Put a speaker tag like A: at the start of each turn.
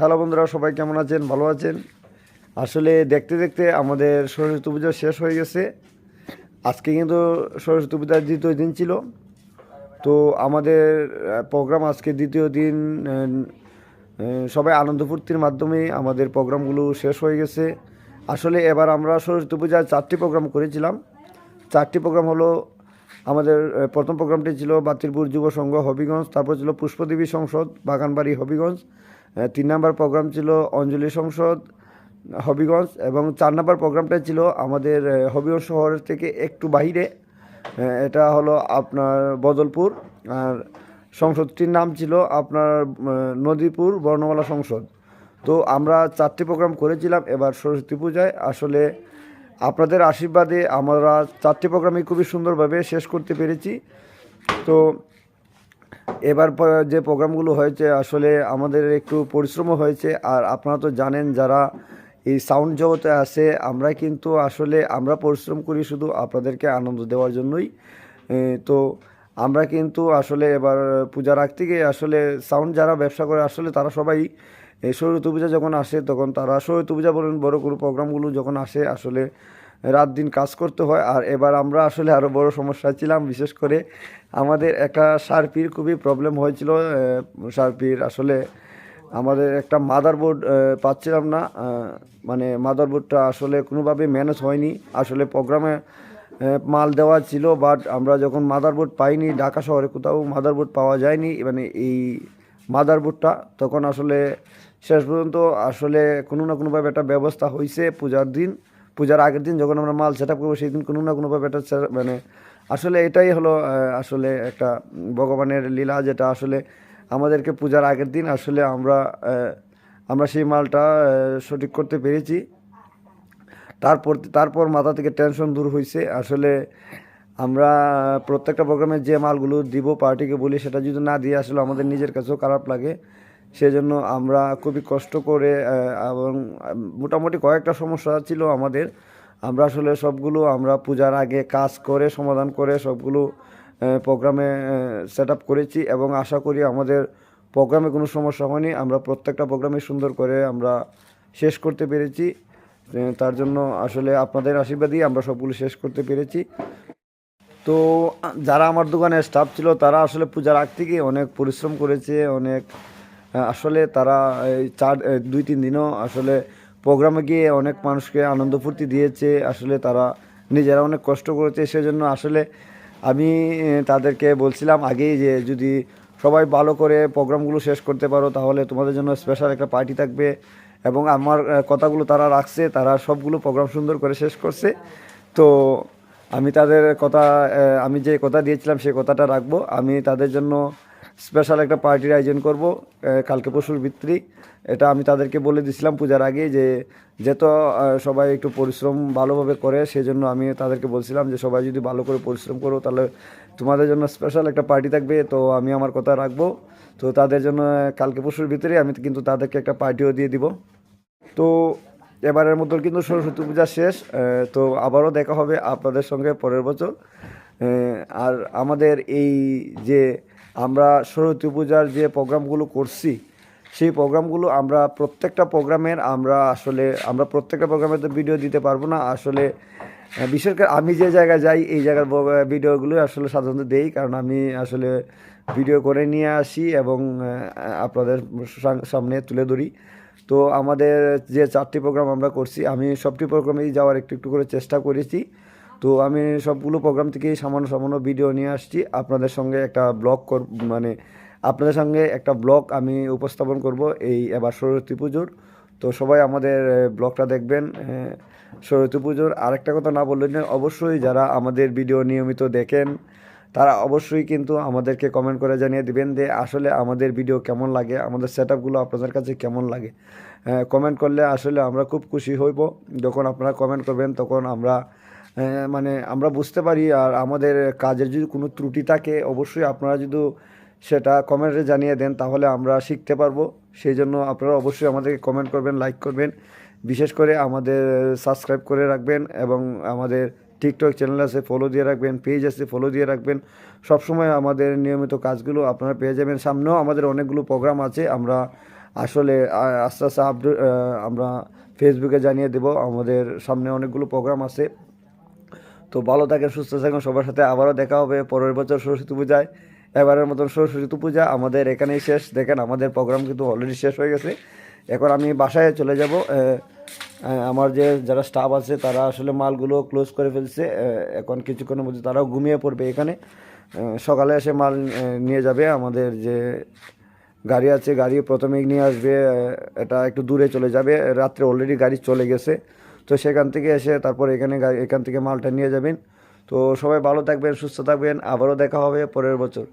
A: Hello বন্ধুরা, সবাই কেমন আছেন? ভালো আছেন? আসলে দেখতে দেখতে আমাদের সরস্বতী পুজো শেষ হয়ে গেছে। আজকে কিন্তু সরস্বতী পূজার দ্বিতীয় দিন ছিল। তো আমাদের প্রোগ্রাম আজকে দ্বিতীয় দিন সবাই আনন্দ ফুর্তির মাধ্যমে আমাদের প্রোগ্রামগুলো শেষ হয়ে গেছে। আসলে এবার আমরা সরস্বতী পূজার চারটি প্রোগ্রাম করেছিলাম। চারটি প্রোগ্রাম হলো আমাদের প্রথম প্রোগ্রামটি ছিল বাতিলপুর যুব সংঘ হবিগঞ্জ, তারপর ছিল পুষ্পদেবী সংসদ, বাগানবাড়ি হবিগঞ্জ তিন নম্বর প্রোগ্রাম ছিল অঞ্জলি সংসদ, হবিগঞ্জ এবং চার নম্বর প্রোগ্রামটা ছিল আমাদের হবিগঞ্জ শহরের থেকে একটু বাইরে এটা হলো আপনার বদলপুর আর সংসদটির নাম ছিল আপনার নদীপুর বর্ণমালা সংসদ। তো আমরা চারটি প্রোগ্রাম করেছিলাম, এবার সরস্বতী পূজায়। আসলে আপনাদের আশীর্বাদে আমরা চারটি প্রোগ্রামই খুবই সুন্দরভাবে শেষ করতে পেরেছি। তো এবার যে প্রোগ্রামগুলো হয়েছে, আসলে আমাদের একটু পরিশ্রমও হয়েছে। আর আপনারা তো জানেন, যারা এই সাউন্ড জগতে আছে, আমরা কিন্তু আসলে আমরা পরিশ্রম করি শুধু আপনাদেরকে আনন্দ দেওয়ার জন্যই। তো আমরা কিন্তু আসলে এবার পূজার আগ থেকে আসলে সাউন্ড যারা ব্যবসা করে, আসলে তারা সবাই সরস্বতী পূজা যখন আসে, তখন তারা সরস্বতী পূজা বলেন বড় কোনো প্রোগ্রামগুলো যখন আসে, আসলে রাত দিন কাজ করতে হয়। আর এবার আমরা আসলে আরও বড় সমস্যা ছিলাম, বিশেষ করে আমাদের একটা সার্পির খুবই প্রবলেম হয়েছিল। সার্পির আসলে আমাদের একটা মাদারবোর্ড পাচ্ছিলাম না। মানে মাদারবোর্ডটা আসলে কোনোভাবে ম্যানেজ হয়নি। আসলে প্রোগ্রামে মাল দেওয়া ছিল বাট আমরা যখন মাদারবোর্ড পাইনি, ঢাকা শহরে কোথাও মাদারবোর্ড পাওয়া যায়নি মানে এই মাদারবোর্ডটা তখন আসলে শেষ পর্যন্ত আসলে কোনো না কোনোভাবে একটা ব্যবস্থা হয়েছে পূজার দিন। পূজার আগের দিন যখন আমরা মাল সেট আপ করব সেই দিন কোনো না কোনোভাবে set- মানে আসলে এটাই হলো আসলে একটা ভগবানের লীলা যেটা আসলে আমাদেরকে পূজার আগের দিন আসলে আমরা আমরা সেই মালটা সঠিক করতে পেরেছি। তারপর তারপর মাথা থেকে টেনশন দূর হয়েছে আসলে আমরা প্রত্যেকটা প্রোগ্রামে যে মালগুলো দিব পার্টিকে বলি, সেটা যদি না দিয়ে আসলে আমাদের নিজের কাছেও খারাপ লাগে। সেজন্য আমরা খুবই কষ্ট করে এবং মোটামুটি কয়েকটা সমস্যা ছিল আমাদের। আমরা আসলে সবগুলো আমরা পূজার আগে কাজ করে, সমাধান করে সবগুলো প্রোগ্রামে সেট করেছি এবং আশা করি আমাদের প্রোগ্রামে কোনো সমস্যা হয়নি। আমরা প্রত্যেকটা প্রোগ্রামে সুন্দর করে আমরা শেষ করতে পেরেছি। তার জন্য আসলে আপনাদের আশীর্বাদই আমরা সবগুলো শেষ করতে পেরেছি। তো যারা আমার দোকানে স্টাফ ছিল, তারা আসলে পূজার আগ থেকে অনেক পরিশ্রম করেছে, অনেক আসলে তারা এই চার দুই, তিন দিনও আসলে প্রোগ্রামে গিয়ে অনেক মানুষকে আনন্দ ফুর্তি দিয়েছে। আসলে তারা নিজেরা অনেক কষ্ট করেছে। সেজন্য আসলে আমি তাদেরকে বলছিলাম আগেই যে যদি সবাই ভালো করে প্রোগ্রামগুলো শেষ করতে পারো, তাহলে তোমাদের জন্য স্পেশাল একটা পার্টি থাকবে। এবং আমার কথাগুলো তারা রাখছে, তারা সবগুলো প্রোগ্রাম সুন্দর করে শেষ করছে। তো আমি তাদের কথা আমি যে কথা দিয়েছিলাম সেই কথাটা রাখব। আমি তাদের জন্য স্পেশাল একটা পার্টির আয়োজন করব কালকে পরশুর ভিত্তি। এটা আমি তাদেরকে বলে দিয়েছিলাম পূজার আগে যে, যেহেতু সবাই একটু পরিশ্রম ভালোভাবে করে সেই জন্য আমি তাদেরকে বলছিলাম যে, সবাই যদি ভালো করে পরিশ্রম করো, তাহলে তোমাদের জন্য স্পেশাল একটা পার্টি থাকবে। তো আমি আমার কথা রাখব। তো তাদের জন্য কালকে পরশুর ভিতরে আমি কিন্তু তাদেরকে একটা পার্টিও দিয়ে দিব। তো এবারের মতো কিন্তু সরস্বতী পূজা শেষ। তো আবারও দেখা হবে আপনাদের সঙ্গে পরের বছর। আর আমাদের এই যে আমরা সরস্বতী পূজার যে প্রোগ্রামগুলো করছি, সেই প্রোগ্রামগুলো আমরা প্রত্যেকটা প্রোগ্রামের আমরা আসলে, আমরা প্রত্যেকটা প্রোগ্রামে তো ভিডিও দিতে পারব না। আসলে বিশেষ করে আমি যে জায়গায় যাই, এই জায়গার ভিডিওগুলো আসলে সাধারণত দেই, কারণ আমি আসলে ভিডিও করে নিয়ে আসি এবং আপনাদের সামনে তুলে ধরি। তো আমাদের যে চারটি প্রোগ্রাম আমরা করছি, আমি সবটি প্রোগ্রামেই যাওয়ার একটু একটু করে চেষ্টা করেছি। তো আমি সবগুলো প্রোগ্রাম থেকেই সামান্য সামান্য ভিডিও নিয়ে আসছি। আপনাদের সঙ্গে একটা ব্লগ কর মানে আপনাদের সঙ্গে একটা ব্লগ আমি উপস্থাপন করব এই এবার সরস্বতী পুজোর। তো সবাই আমাদের ব্লগটা দেখবেন সরস্বতী পুজোর। আরেকটা কথা না বললেন অবশ্যই যারা আমাদের ভিডিও নিয়মিত দেখেন, তারা অবশ্যই কিন্তু আমাদেরকে কমেন্ট করে জানিয়ে দিবেন যে আসলে আমাদের ভিডিও কেমন লাগে, আমাদের সেট আপনাদের কাছে কেমন লাগে। কমেন্ট করলে আসলে আমরা খুব খুশি হইব। যখন আপনারা কমেন্ট করবেন, তখন আমরা মানে আমরা বুঝতে পারি আর আমাদের কাজের যদি কোনো ত্রুটি থাকে, অবশ্যই আপনারা যদি সেটা কমেন্টে জানিয়ে দেন, তাহলে আমরা শিখতে পারব। সেই জন্য আপনারা অবশ্যই আমাদেরকে কমেন্ট করবেন, লাইক করবেন। বিশেষ করে আমাদের সাবস্ক্রাইব করে রাখবেন এবং আমাদের টিকটক চ্যানেল আছে ফলো দিয়ে রাখবেন পেজ আছে ফলো দিয়ে রাখবেন। সবসময় আমাদের নিয়মিত কাজগুলো আপনারা পেয়ে যাবেন। সামনেও আমাদের অনেকগুলো প্রোগ্রাম আছে, আমরা আসলে আস্তে আস্তে আপডেট আমরা ফেসবুকে জানিয়ে দেব। আমাদের সামনে অনেকগুলো প্রোগ্রাম আছে। তো ভালো থাকেন সুস্থ থাকেন সবার সাথে আবারও দেখা হবে। পরের বছর সরস্বতী পূজায়। এবারের মতন সরস্বতী পূজা আমাদের এখানেই শেষ। দেখেন, আমাদের প্রোগ্রাম কিন্তু অলরেডি শেষ হয়ে গেছে। এখন আমি বাসায় চলে যাব। আমার যে, যারা স্টাফ আছে, তারা আসলে মালগুলো ক্লোজ করে ফেলছে। এখন কিছুক্ষণের মধ্যে তারাও ঘুমিয়ে পড়বে এখানে। সকালে এসে মাল নিয়ে যাবে। আমাদের যে গাড়ি আছে, গাড়ি প্রথমেই নিয়ে আসবে। এটা একটু দূরে চলে যাবে। রাত্রে অলরেডি গাড়ি চলে গেছে। তো সেখান থেকে এসে তারপর এখানে এখান থেকে মালটা নিয়ে যাবেন। তো সবাই ভালো থাকবেন, সুস্থ থাকবেন। আবারও দেখা হবে পরের বছর।